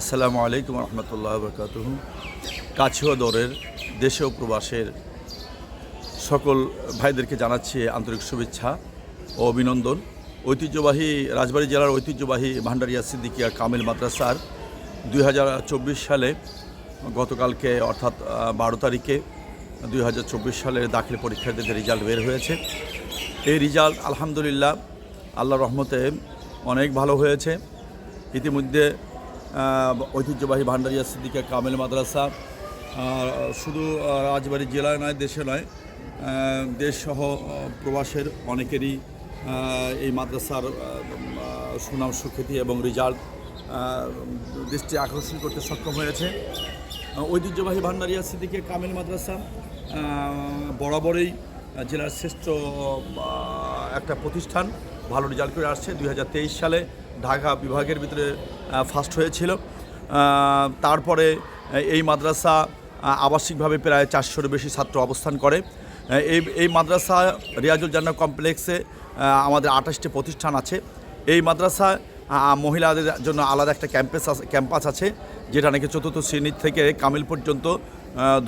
আসসালামু আলাইকুম রহমতুল্লাহ বরকাত কাছে ও দরের দেশে ও প্রবাসের সকল ভাইদেরকে জানাচ্ছি আন্তরিক শুভেচ্ছা ও অভিনন্দন। ঐতিহ্যবাহী, রাজবাড়ী জেলার ঐতিহ্যবাহী ভান্ডারিয়া সিদ্দিকিয়া কামিল মাদ্রাসার দুই হাজার চব্বিশ সালে গতকালকে, অর্থাৎ বারো তারিখে দুই হাজার চব্বিশ সালের দাখিল পরীক্ষার্থীদের রেজাল্ট বের হয়েছে, এই রেজাল্ট আলহামদুলিল্লাহ আল্লাহ রহমতে অনেক ভালো হয়েছে। ইতিমধ্যে ঐতিহ্যবাহী ভান্ডারিয়া সিদ্দিকা কামেল মাদ্রাসা। শুধু রাজবাড়ি জেলায় নয়, দেশে নয় দেশসহ প্রবাসের অনেকেরই এই মাদ্রাসার সুনাম, সুখ্যাতি এবং রেজাল্ট দৃষ্টি আকর্ষণ করতে সক্ষম হয়েছে। ঐতিহ্যবাহী ভান্ডারিয়া সিদ্দিকে কামেল মাদ্রাসা বরাবরই জেলার শ্রেষ্ঠ একটা প্রতিষ্ঠান। ভালো রেজাল্ট করে আসছে দু হাজার তেইশ সালে। ঢাকা বিভাগের ভিতরে ফার্স্ট হয়েছিল। তারপরে এই মাদ্রাসা আবাসিকভাবে প্রায় চারশোর বেশি ছাত্র অবস্থান করে। এই এই মাদ্রাসা রিয়াজুল জান্না কমপ্লেক্সে আমাদের আঠাশটি প্রতিষ্ঠান আছে। এই মাদ্রাসা মহিলাদের জন্য আলাদা একটা ক্যাম্পাস আছে ক্যাম্পাস আছে, যেটা নাকি চতুর্থ শ্রেণি থেকে কামিল পর্যন্ত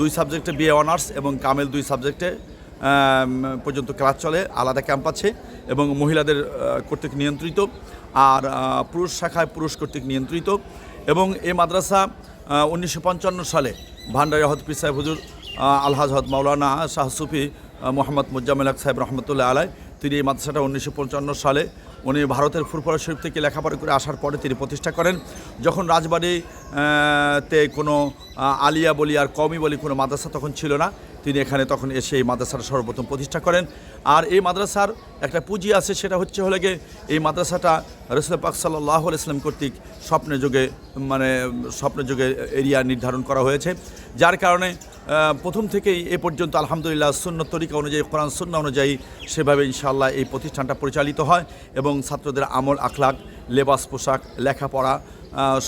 দুই সাবজেক্টে বিএ অনার্স এবং কামিল দুই সাবজেক্টে পর্যন্ত ক্লাস চলে। আলাদা ক্যাম্প আছে এবং মহিলাদের কর্তৃক নিয়ন্ত্রিত। আর পুরুষ শাখায় পুরুষ কর্তৃক নিয়ন্ত্রিত এবং এই মাদ্রাসা উনিশশো পঞ্চান্ন সালে ভান্ডারি হদ পি সাহেব হুজুর আলহাজ হত মাওলানা শাহ সুফি মোহাম্মদ মুজ্জামিল হক সাহেব রহমতুল্লাহ আলাই তিনি এই মাদ্রাসাটা উনিশশো পঞ্চান্ন সালে উনি ভারতের ফুরফরা শরীফ থেকে লেখাপড়া করে আসার পরে তিনি প্রতিষ্ঠা করেন। যখন রাজবাড়ি তে কোনো আলিয়া বলি আর কমি বলি কোনো মাদ্রাসা তখন ছিল না। তিনি এখানে তখন এসে এই মাদ্রাসাটা সর্বপ্রথম প্রতিষ্ঠা করেন। আর এই মাদ্রাসার একটা পুঁজি আছে, সেটা হচ্ছে হলে গিয়ে এই মাদ্রাসাটা রসুল পাক সাল্লাহ ইসলাম কর্তৃক স্বপ্নের যুগে মানে স্বপ্নের যুগে এরিয়া নির্ধারণ করা হয়েছে। যার কারণে প্রথম থেকেই এ পর্যন্ত আলহামদুলিল্লাহ শূন্য তরিকা অনুযায়ী, কোরআন শূন্য অনুযায়ী সেভাবে ইনশাআল্লাহ এই প্রতিষ্ঠানটা পরিচালিত হয় এবং ছাত্রদের আমল আখলাক লেবাস পোশাক, লেখাপড়া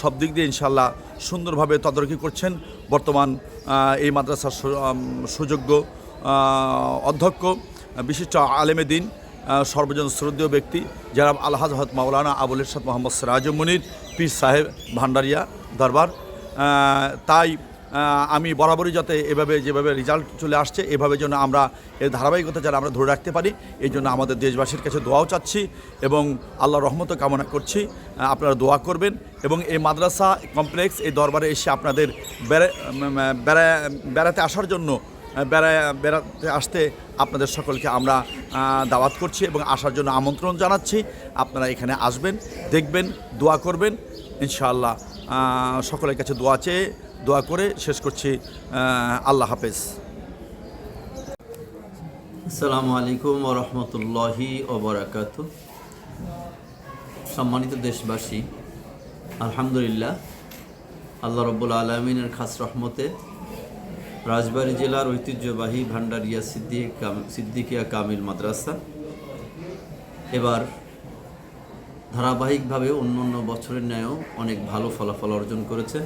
সব দিক দিয়ে ইনশাল্লাহ সুন্দরভাবে তদারকি করছেন বর্তমান এই মাদ্রাসার সুযোগ্য অধ্যক্ষ, বিশিষ্ট আলেমে দিন সর্বজন শ্রদ্ধীয় ব্যক্তি যারা আলহাজ হত মাওলানা আবুল ইরশাদ মোহাম্মদ সিরাজুম মুনির, পীর সাহেব ভান্ডারিয়া দরবার। তাই আমি বরাবরই যাতে এভাবে যেভাবে রেজাল্ট চলে আসছে, এভাবে যেন আমরা এর ধারাবাহিকতা যেন আমরা ধরে রাখতে পারি, এই জন্য আমাদের দেশবাসীর কাছে দোয়াও চাচ্ছি এবং আল্লাহ রহমতও কামনা করছি আপনারা দোয়া করবেন এবং এই মাদ্রাসা কমপ্লেক্স এই দরবারে এসে আপনাদের বেড়া বেড়া- বেড়াতে আসার জন্য বেড়া, বেড়াতে আসতে আপনাদের সকলকে আমরা দাওয়াত করছি এবং আসার জন্য আমন্ত্রণ জানাচ্ছি। আপনারা এখানে আসবেন, দেখবেন, দোয়া করবেন। ইনশাআল্লাহ সকলের কাছে দোয়া চেয়ে দোয়া করে শেষ করছি আল্লাহ হাফেজ। আসসালামু আলাইকুম ওরহমতুল্লাহি ওবরাকাত সম্মানিত দেশবাসী, আলহামদুলিল্লাহ, আল্লাহ রব্বুল আলমিনের খাস রহমতে রাজবাড়ী জেলার ঐতিহ্যবাহী ভান্ডারিয়া সিদ্দিক সিদ্দিকিয়া কামিল মাদ্রাসা এবার ধারাবাহিকভাবে অন্য অন্য বছরের ন্যায়ও অনেক ভালো ফলাফল অর্জন করেছে।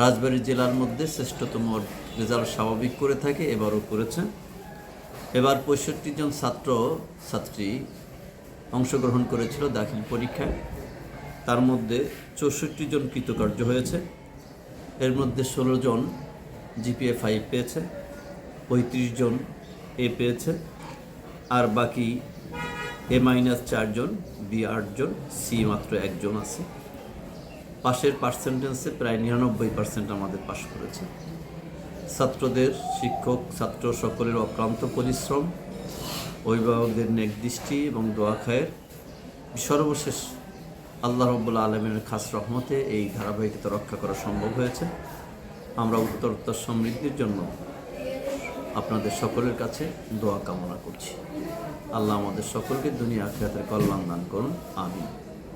রাজবাড়ী জেলার মধ্যে শ্রেষ্ঠতম রেজাল্ট স্বাভাবিক করে থাকে, এবারও করেছে। এবার পঁয়ষট্টি জন ছাত্র, ছাত্রী অংশগ্রহণ করেছিল দাখিল পরীক্ষায়। তার মধ্যে চৌষট্টি জন কৃতকার্য হয়েছে। এর মধ্যে ষোলো জন জিপিএ ফাইভ পেয়েছে, পঁয়ত্রিশ জন এ পেয়েছে, আর বাকি এ মাইনাস চারজন বি আটজন সি মাত্র একজন আছে। পাশের পার্সেন্টেন্সে প্রায় নিরানব্বই পার্সেন্ট আমাদের পাশ করেছে। ছাত্রদের শিক্ষক, ছাত্র সকলের অক্লান্ত পরিশ্রম, অভিভাবকদের নেকদৃষ্টি এবং দোয়া খায়ের সর্বশেষ আল্লাহ রব্বুল আলমের খাস রহমতে এই ধারাবাহিকতা রক্ষা করা সম্ভব হয়েছে। আমরা উত্তরোত্তর সমৃদ্ধির জন্য আপনাদের সকলের কাছে দোয়া কামনা করছি। আল্লাহ আমাদের সকলকে দুনিয়া আখিরাতের কল্যাণ দান করুন। আমি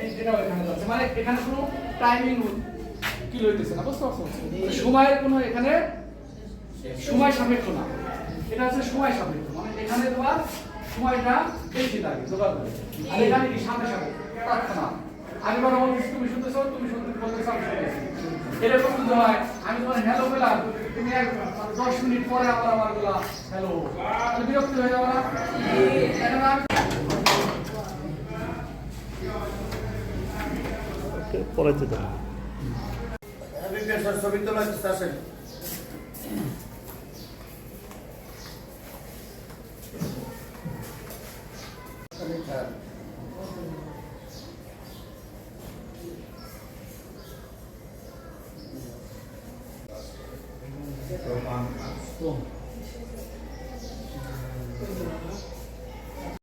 ওবরাকাতুহু এখানে কোনো টাইমিং কি লইতেছে না বুঝতে পারছ সময়ের কোনো এখানে সময় সাপেক্ষ না। এটা হচ্ছে সময় সাপেক্ষ মানে এখানে তোমার সময়টা বেশি লাগে যোগাযোগ আর এখানে কি সামনে সামনে তৎক্ষণাৎ আমি বড় বলতেছি তুমি শুনতেছো তুমি শুনতে বলতেছো আমি এরকম যদি হয় আমি তোমার হ্যালো বললাম তুমি এক দশ মিনিট পরে আবার আমার বলা হ্যালো তাহলে বিরক্ত হয়ে যাব না এখন আমি পড়াইতে দেন তোলা আসেন